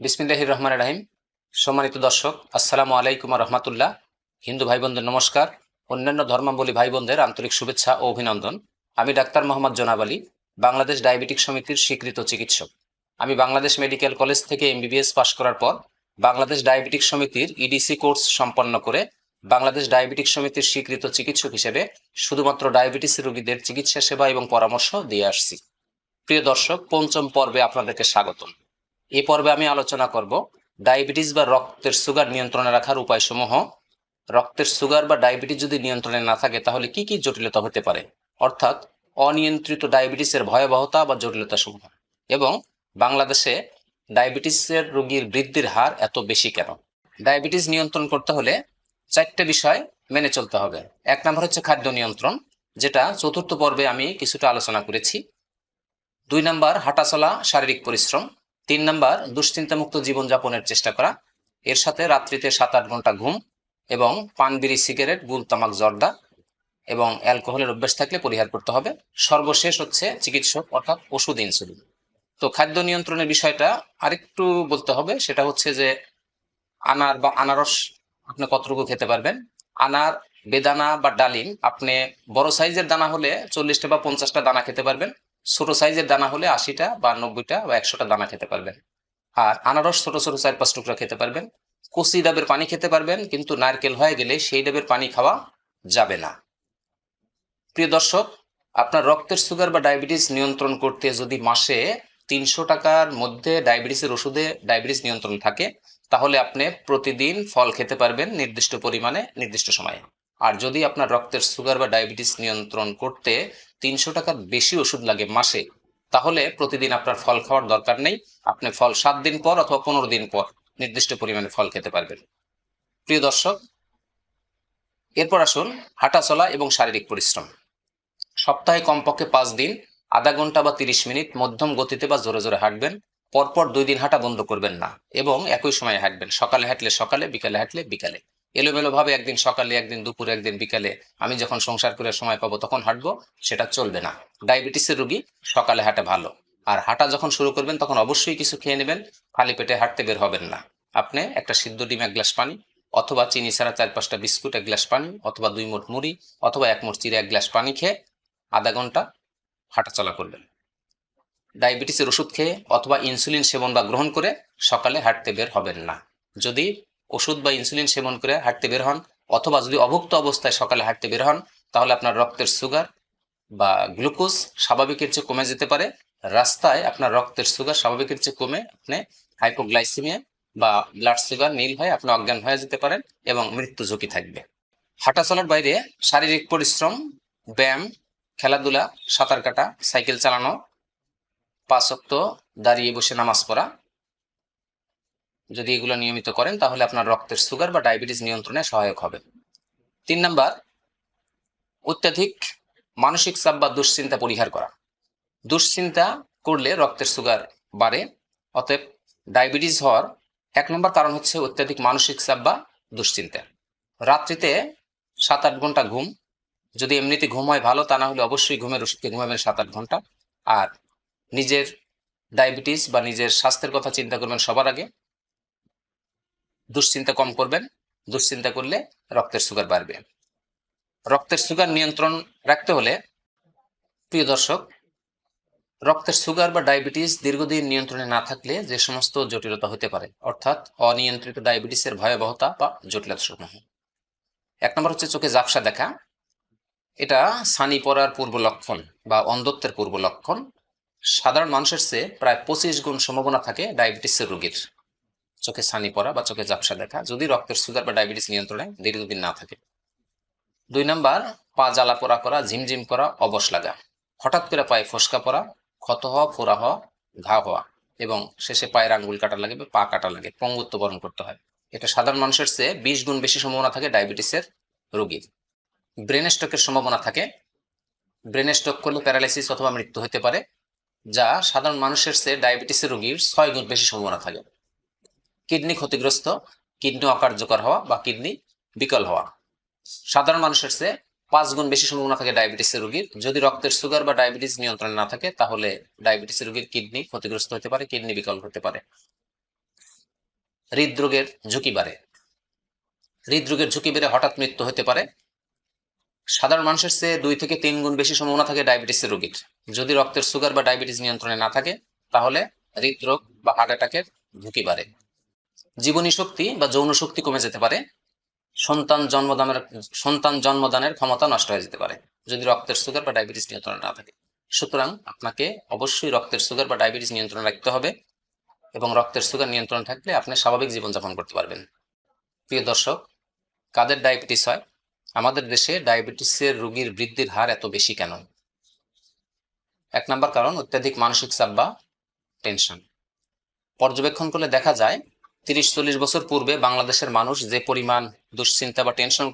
বিসমিল্লাহির রহমান রাহিম। সম্মানিত দর্শক, আসসালামু আলাইকুম রহমাতুল্লাহ। হিন্দু ভাই বোনদের নমস্কার। অন্যান্য ধর্মাবলী ভাই বোনদের আন্তরিক শুভেচ্ছা ও অভিনন্দন। আমি ডাক্তার মোহাম্মদ জোনাব আলী, বাংলাদেশ ডায়াবেটিক সমিতির স্বীকৃত চিকিৎসক। আমি বাংলাদেশ মেডিকেল কলেজ থেকে এমবিবিএস পাশ করার পর বাংলাদেশ ডায়াবেটিক সমিতির ইডিসি কোর্স সম্পন্ন করে বাংলাদেশ ডায়াবেটিক সমিতির স্বীকৃত চিকিৎসক হিসেবে শুধুমাত্র ডায়াবেটিস রোগীদের চিকিৎসা সেবা এবং পরামর্শ দিয়ে আসছি। প্রিয় দর্শক, পঞ্চম পর্বে আপনাদেরকে স্বাগতম। এই পর্বে আমি আলোচনা করব ডায়াবেটিস বা রক্তের সুগার নিয়ন্ত্রণে রাখার উপায়সমূহ। রক্তের সুগার বা ডায়াবেটিস যদি নিয়ন্ত্রণে না থাকে, তাহলে কি কি জটিলতা হতে পারে? অর্থাৎ অনিয়ন্ত্রিত ডায়াবেটিসের ভয়াবহতা বা জটিলতা সমূহ এবং বাংলাদেশে ডায়াবেটিসের রোগীর বৃদ্ধির হার এত বেশি কেন? ডায়াবেটিস নিয়ন্ত্রণ করতে হলে চারটে বিষয় মেনে চলতে হবে। এক নম্বর হচ্ছে খাদ্য নিয়ন্ত্রণ, যেটা চতুর্থ পর্বে আমি কিছুটা আলোচনা করেছি। দুই নাম্বার হাঁটাচলা, শারীরিক পরিশ্রম তিন নাম্বার, দুশ্চিন্তামুক্ত জীবনযাপনের চেষ্টা করা। এর সাথে রাত্রিতে সাত আট ঘণ্টা ঘুম এবং পান বিড়ি সিগারেট গুল তামাক জর্দা এবং অ্যালকোহলের অভ্যাস থাকলে পরিহার করতে হবে। সর্বশেষ হচ্ছে চিকিৎসক অর্থাৎ ওষুধ ইনসুলিন। তো খাদ্য নিয়ন্ত্রণের বিষয়টা আরেকটু বলতে হবে, সেটা হচ্ছে যে আনার বা আনারস আপনি কতটুকু খেতে পারবেন? আনার, বেদানা বা ডালিম, আপনি বড় সাইজের দানা হলে চল্লিশটা বা পঞ্চাশটা দানা খেতে পারবেন। ছোট সাইজের দানা হলে আশিটা বা নব্বইটা বা একশোটা দানা খেতে পারবেন। আর আনারস ছোট ছোট চার পাঁচ টুকরা খেতে পারবেন। কচি ডাবের পানি খেতে পারবেন, কিন্তু নারকেল হয়ে গেলে সেই ডাবের পানি খাওয়া যাবে না। প্রিয় দর্শক, আপনার রক্তের সুগার বা ডায়াবেটিস নিয়ন্ত্রণ করতে যদি মাসে তিনশো টাকার মধ্যে ডায়াবেটিসের ওষুধে ডায়াবেটিস নিয়ন্ত্রণ থাকে, তাহলে আপনি প্রতিদিন ফল খেতে পারবেন নির্দিষ্ট পরিমাণে, নির্দিষ্ট সময়ে। আর যদি আপনার রক্তের সুগার বা ডায়াবেটিস নিয়ন্ত্রণ করতে তিনশো টাকার বেশি ওষুধ লাগে মাসে, তাহলে প্রতিদিন আপনার ফল খাওয়ার দরকার নেই। আপনি ফল সাত দিন পর অথবা পনেরো দিন পর নির্দিষ্ট পরিমাণে ফল খেতে পারবেন। প্রিয় দর্শক, এরপর আসুন হাঁটা চলা এবং শারীরিক পরিশ্রম। সপ্তাহে কমপক্ষে পাঁচ দিন, আধা ঘণ্টা বা তিরিশ মিনিট মধ্যম গতিতে বা জোরে জোরে হাঁটবেন। পরপর দুই দিন হাঁটা বন্ধ করবেন না এবং একই সময়ে হাঁটবেন। সকালে হাঁটলে সকালে, বিকালে হাঁটলে বিকালে। এলোমেলো ভাবে একদিন সকালে, একদিন দুপুরে, একদিন বিকালে আমি যখন সংসার করে সময় পাবো তখন হাঁটবো, সেটা চলবে না। ডায়াবেটিসের রোগী সকালে হাঁটা ভালো। আর হাঁটা যখন শুরু করবেন তখন অবশ্যই কিছু খেয়ে নেবেন, খালি পেটে হাঁটতে বের হবেন না। আপনি একটা সিদ্ধ ডিম, এক গ্লাস পানি, অথবা চিনি ছাড়া চার পাঁচটা বিস্কুট, এক গ্লাস পানি, অথবা দুই মোট মুড়ি, অথবা এক মোট চিড়ে, এক গ্লাস পানি খেয়ে আধা ঘণ্টা হাঁটাচলা করবেন। ডায়াবেটিসের ওষুধ খেয়ে অথবা ইনসুলিন সেবন বা গ্রহণ করে সকালে হাঁটতে বের হবেন না। যদি ওষুধ বা ইনসুলিন সেবন করে হাঁটতে বের হন, অথবা যদি অভুক্ত অবস্থায় সকালে হাঁটতে বের হন, তাহলে আপনার রক্তের সুগার বা গ্লুকোজ স্বাভাবিকের চেয়ে কমে যেতে পারে। রাস্তায় আপনার রক্তের সুগার স্বাভাবিকের চেয়ে কমে আপনি হাইপোগ্লাইসিমিয়া বা ব্লাড সুগার নীল হয়ে আপনি অজ্ঞান হয়ে যেতে পারেন এবং মৃত্যু ঝুঁকি থাকবে। হাঁটা চলার বাইরে শারীরিক পরিশ্রম, ব্যায়াম, খেলাধুলা, সাঁতার কাটা, সাইকেল চালানো পাঁচক্ত দাঁড়িয়ে বসে নামাজ পড়া যদি এগুলো নিয়মিত করেন, তাহলে আপনার রক্তের সুগার বা ডায়াবেটিস নিয়ন্ত্রণে সহায়ক হবে। তিন নাম্বার, অত্যাধিক মানসিক চাপ বা দুশ্চিন্তা পরিহার করা। দুশ্চিন্তা করলে রক্তের সুগার বাড়ে, অতএব ডায়াবেটিস হওয়ার এক নম্বর কারণ হচ্ছে অত্যাধিক মানসিক চাপ বা দুশ্চিন্তা। রাত্রিতে সাত আট ঘণ্টা ঘুম, যদি এমনিতে ঘুম হয় ভালো, তা না হলে অবশ্যই ঘুমের ওষুধকে ঘুমাবেন সাত আট ঘণ্টা। আর নিজের ডায়াবেটিস বা নিজের স্বাস্থ্যের কথা চিন্তা করবেন সবার আগে। দুশ্চিন্তা কম করবেন, দুশ্চিন্তা করলে রক্তের সুগার বাড়বে। রক্তের সুগার নিয়ন্ত্রণ রাখতে হলে, প্রিয় দর্শক, রক্তের সুগার বা ডায়াবেটিস দীর্ঘদিন নিয়ন্ত্রণে না থাকলে যে সমস্ত জটিলতা হতে পারে, অর্থাৎ অনিয়ন্ত্রিত ডায়াবেটিসের ভয়াবহতা বা জটিলতা সমূহ এক নম্বর হচ্ছে চোখে জাপসা দেখা। এটা সানি পড়ার পূর্ব লক্ষণ বা অন্ধত্বের পূর্ব লক্ষণ। সাধারণ মানুষের চেয়ে প্রায় পঁচিশ গুণ সম্ভাবনা থাকে ডায়াবেটিসের রোগীর। চোখে ছানি পড়া বা চোখে ঝাপসা দেখা, যদি রক্তের সুগার বা ডায়াবেটিস নিয়ন্ত্রণে দীর্ঘদিন না থাকে। দুই নাম্বার, পা জ্বালা পোড়া করা, ঝিমঝিম করা, অবশ লাগা। হঠাৎ করে পায়ে ফসকা পড়া ক্ষত হওয়া, ফোড়া হওয়া, ঘা হওয়া এবং শেষে পায়ের আঙ্গুল কাটা লাগে বা পা কাটা লাগে, পঙ্গুত্ব বরণ করতে হয়। এটা সাধারণ মানুষের চেয়ে বিশ গুণ বেশি সম্ভাবনা থাকে ডায়াবেটিসের রোগীর। ব্রেন স্ট্রোকের সম্ভাবনা থাকে। ব্রেন স্ট্রোক করলে প্যারালাইসিস অথবা মৃত্যু হতে পারে, যা সাধারণ মানুষের চেয়ে ডায়াবেটিসের রোগীর ছয় গুণ বেশি সম্ভাবনা থাকে। কিডনি ক্ষতিগ্রস্ত কিডনি অকার্যকর হওয়া বা কিডনি বিকল হওয়া। সাধারণ মানুষের চেয়ে পাঁচ গুণ বেশি সম্ভাবনা থাকে ডায়াবেটিসের রোগীর। যদি রক্তের সুগার বা ডায়াবেটিস নিয়ন্ত্রণে না থাকে, তাহলে ডায়াবেটিসের রোগীর কিডনি ক্ষতিগ্রস্ত হতে পারে, কিডনি বিকল হতে পারে। হৃদরোগের ঝুঁকি বাড়ে। হৃদরোগের ঝুঁকি বেড়ে হঠাৎ মৃত্যু হতে পারে। সাধারণ মানুষের চেয়ে দুই থেকে তিন গুণ বেশি সম্ভাবনা থাকে ডায়াবেটিসের রোগীর। যদি রক্তের সুগার বা ডায়াবেটিস নিয়ন্ত্রণে না থাকে, তাহলে হৃদরোগ বা হার্ট অ্যাটাকের ঝুঁকি বাড়ে। জীবনী শক্তি বা যৌন শক্তি কমে যেতে পারে, সন্তান জন্মদানের সন্তান জন্মদানের ক্ষমতা নষ্ট হয়ে যেতে পারে, যদি রক্তের সুগার বা ডায়াবেটিস নিয়ন্ত্রণে না থাকে। সুতরাং আপনাকে অবশ্যই রক্তের সুগার বা ডায়াবেটিস নিয়ন্ত্রণে রাখতে হবে এবং রক্তের সুগার নিয়ন্ত্রণ থাকলে আপনি স্বাভাবিক জীবনযাপন করতে পারবেন। প্রিয় দর্শক, কাদের ডায়াবেটিস হয়? আমাদের দেশে ডায়াবেটিসের রোগীর বৃদ্ধির হার এত বেশি কেন? এক নম্বর কারণ, অত্যাধিক মানসিক চাপ বা টেনশন পর্যবেক্ষণ করলে দেখা যায় তিরিশ চল্লিশ বছর পূর্বে বাংলাদেশের মানুষ যে পরিমাণ দুশ্চিন্তা বা টেনশন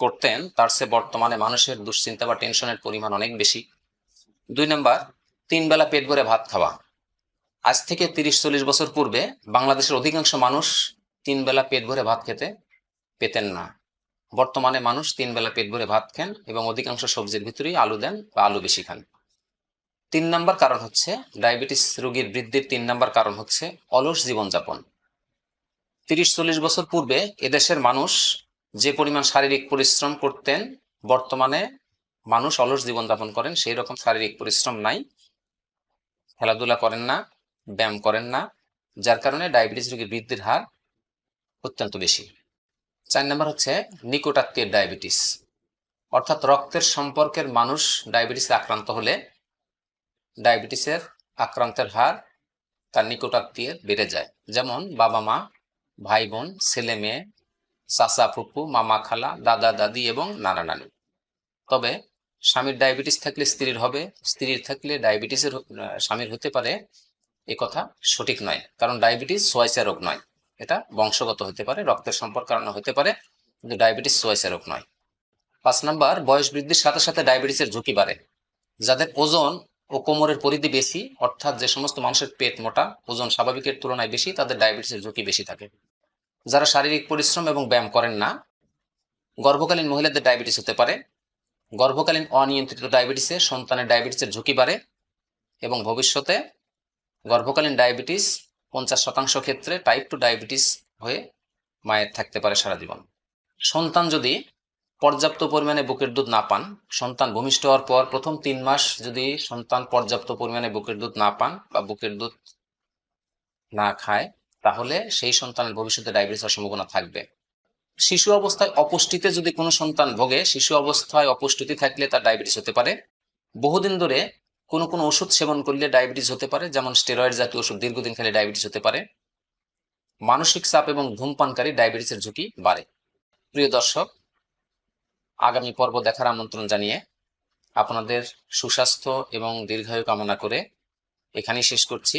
করতেন, তার চেয়ে বর্তমানে মানুষের দুশ্চিন্তা বা টেনশনের পরিমাণ অনেক বেশি। দুই নম্বর, তিন বেলা পেট ভরে ভাত খাওয়া। আজ থেকে তিরিশ চল্লিশ বছর পূর্বে বাংলাদেশের অধিকাংশ মানুষ তিন বেলা পেট ভরে ভাত খেতে পেতেন না। বর্তমানে মানুষ তিন বেলা পেট ভরে ভাত খান এবং অধিকাংশ সবজির ভিতরেই আলু দেন বা আলু বেশি খান। তিন নম্বর কারণ হচ্ছে ডায়াবেটিস রোগীর বৃদ্ধির তিন নম্বর কারণ হচ্ছে অলস জীবনযাপন। তিরিশ চল্লিশ বছর পূর্বে এদেশের মানুষ যে পরিমাণ শারীরিক পরিশ্রম করতেন, বর্তমানে মানুষ অলস জীবনযাপন করেন, সেই রকম শারীরিক পরিশ্রম নাই। খেলাধুলা করেন না, ব্যায়াম করেন না, যার কারণে ডায়াবেটিস রোগীর বৃদ্ধির হার অত্যন্ত বেশি। চার নম্বর হচ্ছে নিকটাত্মীয় ডায়াবেটিস। অর্থাৎ রক্তের সম্পর্কের মানুষ ডায়াবেটিসে আক্রান্ত হলে ডায়াবেটিসের আক্রান্তের হার তার নিকটাত্মীয়ের বেড়ে যায়। যেমন বাবা মা ভাই বোন ছেলে মেয়ে চাচা ফুপু মামা খালা দাদা দাদি এবং নানা নানি তবে স্বামীর ডায়াবেটিস থাকলে স্ত্রীর হবে, স্ত্রীর থাকলে ডায়াবেটিসের স্বামীর হতে পারে এ কথা সঠিক নয়। কারণ ডায়াবেটিস সোয়াইসা রোগ নয়। এটা বংশগত হতে পারে, রক্তের সম্পর্ক কারণে হতে পারে, কিন্তু ডায়াবেটিস সোয়াইসা রোগ নয়। পাঁচ নাম্বার, বয়স বৃদ্ধির সাথে সাথে ডায়াবেটিসের ঝুঁকি বাড়ে। যাদের ওজন ও কোমরের পরিধি বেশি, অর্থাৎ যে সমস্ত মানুষের পেট মোটা, ওজন স্বাভাবিকের তুলনায় বেশি, তাদের ডায়াবেটিসের ঝুঁকি বেশি থাকে। যারা শারীরিক পরিশ্রম এবং ব্যায়াম করেন না, গর্ভকালীন মহিলাদের ডায়াবেটিস হতে পারে, গর্ভকালীন অনিয়ন্ত্রিত ডায়াবেটিসে সন্তানের ডায়াবেটিসের ঝুঁকি বাড়ে এবং ভবিষ্যতে গর্ভকালীন ডায়াবেটিস পঞ্চাশ শতাংশ ক্ষেত্রে টাইপ টু ডায়াবেটিস হয়ে মায়ের থাকতে পারে সারা জীবন। সন্তান যদি পর্যাপ্ত পরিমাণে বুকের দুধ না পান, সন্তান ভূমিষ্ঠ হওয়ার পর প্রথম তিন মাস যদি সন্তান পর্যাপ্ত পরিমাণে বুকের দুধ না পান বা বুকের দুধ না খায় তাহলে সেই সন্তানের ভবিষ্যতে ডায়াবেটিস হওয়ার সম্ভাবনা থাকবে। শিশু অবস্থায় অপুষ্টিতে যদি কোনো সন্তান ভোগে, শিশু অবস্থায় অপুষ্টিতে থাকলে তার ডায়াবেটিস হতে পারে। বহুদিন ধরে কোনো কোনো ওষুধ সেবন করলে ডায়াবেটিস হতে পারে, যেমন স্টেরয়েড জাতীয় ওষুধ দীর্ঘদিন খেলে ডায়াবেটিস হতে পারে। মানসিক চাপ এবং ধূমপানকারী ডায়াবেটিসের ঝুঁকি বাড়ে। প্রিয় দর্শক, আগামী পর্ব দেখার আমন্ত্রণ জানিয়ে আপনাদের সুস্বাস্থ্য এবং দীর্ঘায়ু কামনা করে এখানেই শেষ করছি।